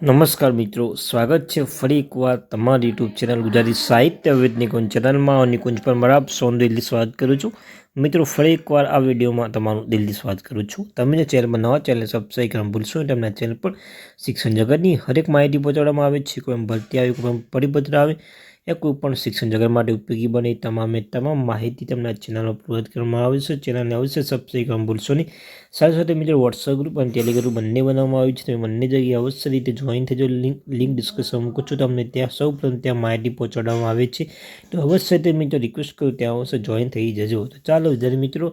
નમસ્કાર મિત્રો, સ્વાગત છે ફરી એકવાર તમારી યુટ્યુબ ચેનલ ગુજરાતી સાહિત્ય વિદ નિકુંજ ચેનલમાં. હું નિકુંજ પર મારા આપ સૌનું દિલથી સ્વાગત કરું છું. મિત્રો, ફરી એકવાર આ વિડીયોમાં તમારું દિલથી સ્વાગત કરું છું. તમે જે ચેનલમાં નવા ચેનલ સબસ્ક્રાઈબ કરવાનું ભૂલશો તેમના ચેનલ પર શિક્ષણ જગતની હરેક માહિતી પહોંચાડવામાં આવે છે. કોઈ ભરતી આવે, કોઈ પરિપત્ર આવે એ કોઈ પણ શિક્ષણ જગત માટે ઉપયોગી બને તમામે તમામ માહિતી તમને આ ચેનલ પર કરવામાં આવે છે. ચેનલને અવશ્ય સબસ્ક્રાઈબ કરવાનું ભૂલશો નહીં. સાથે સાથે મિત્રો વોટ્સઅપ ગ્રુપ અને ટેલિગ્રામ ગ્રુપ બંને બનાવવામાં આવ્યું છે. તમે બંને જગ્યાએ અવશ્ય રીતે જોઈન થજો. લિંક લિંક ડિસ્કશન મૂકું છું. તમને ત્યાં સૌ ત્યાં માહિતી પહોંચાડવામાં આવે છે. તો અવશ્ય તે મિત્રો રિક્વેસ્ટ કરું, ત્યાં અવશ્ય જોઈન થઈ જજો. તો ચાલો, વિદ્યાર્થી મિત્રો,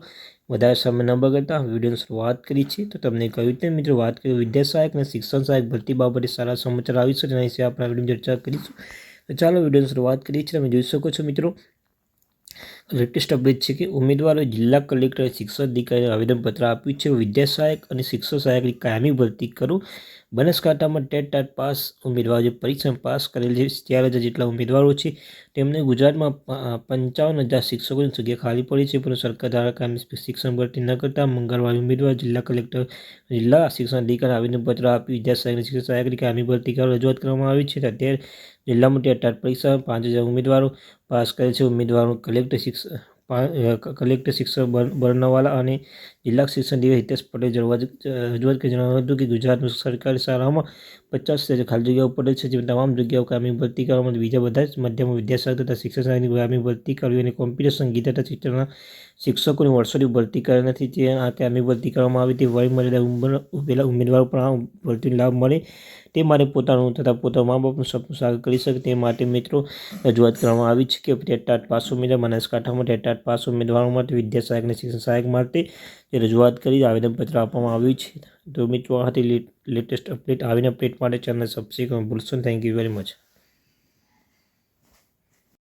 વધારે સમય ન બગડતા વિડીયોની શરૂઆત કરી છે તો તમને કહ્યું તેમ મિત્રો, વાત કરી વિદ્યા સહાયક અને શિક્ષણ સહાયક ભરતી બાબતે સારા સમાચાર આવી છે તેના વિશે આપણે વીડિયો ચર્ચા કરીશું. તો ચાલો વિડીયોની શરૂઆત કરીએ. છીએ તમે જોઈ શકો છો મિત્રો લેટેસ્ટ અપડેટ છે કે ઉમેદવારો જિલ્લા કલેક્ટરે શિક્ષણ અધિકારીને આવેદનપત્ર આપ્યું છે. વિદ્યા સહાયક અને શિક્ષણ સહાયકની કાયમી ભરતી કરો. બનાસકાંઠામાં ટેટ ટાટ પાસ ઉમેદવારો જે પરીક્ષા પાસ કરેલ છે, ચાર હજાર જેટલા ઉમેદવારો છે. તેમને ગુજરાતમાં પંચાવન હજાર શિક્ષકોની જગ્યા ખાલી પડી છે. પરંતુ સરકાર દ્વારા કાયમી શિક્ષણ ભરતી ન કરતા મંગળવારે ઉમેદવાર જિલ્લા કલેક્ટર, જિલ્લા શિક્ષણ અધિકારી આવેદનપત્ર આપી વિદ્યા સહાયક શિક્ષણ સહાયકની કાયમી ભરતી કરવા રજૂઆત કરવામાં આવી છે. અત્યારે જિલ્લામાં ટેટ ટાટ પરીક્ષા પાંચ હજાર ઉમેદવારો પાસ કરે છે. ઉમેદવારો કલેક્ટર શિક્ષણ Peace. કલેક્ટર શિક્ષક બર્નવાલા અને જિલ્લા શિક્ષણ દિવસ હિતેશ પટેલ રજૂઆત કરી જણાવ્યું હતું કે ગુજરાતની સરકારી શાળાઓમાં પચાસ ખાલી જગ્યાઓ પડે છે જે તમામ જગ્યાઓ કામી ભરતી કરવામાં બીજા બધા જ માધ્યમો વિદ્યાશાસ્ત્ર તથા શિક્ષણ શાળાની કામી ભરતી કરવી અને કોમ્પ્યુટર સંગીત તથા શિક્ષણના શિક્ષકોની વર્ષોની ભરતી કરી નથી તે આ કામી ભરતી કરવામાં આવી. તે વય મર્યાદા ઉંમર ઉભેલા ઉમેદવારો પણ આ ભરતીનો લાભ મળે તે માટે પોતાનું તથા પોતાના મા બાપનું સપનું સાકાર કરી શકે તે માટે મિત્રો રજૂઆત કરવામાં આવી છે કે ટેટાટ પાસો ઉમેદવાર બનાસકાંઠામાં ટેટાટ પાસ ઉમેદવારો માટે વિદ્યા સહાયક અને શિક્ષણ સહાયક માટે જે રજૂઆત કરી, આવેદનપત્ર આપવામાં આવ્યું છે. તો મિત્રો, આ હતી લેટેસ્ટ અપડેટ આવીને અપડેટ માટે ચેનલ સબસ્ક્રાઈબ ભૂલશો થેન્ક યુ વેરી મચ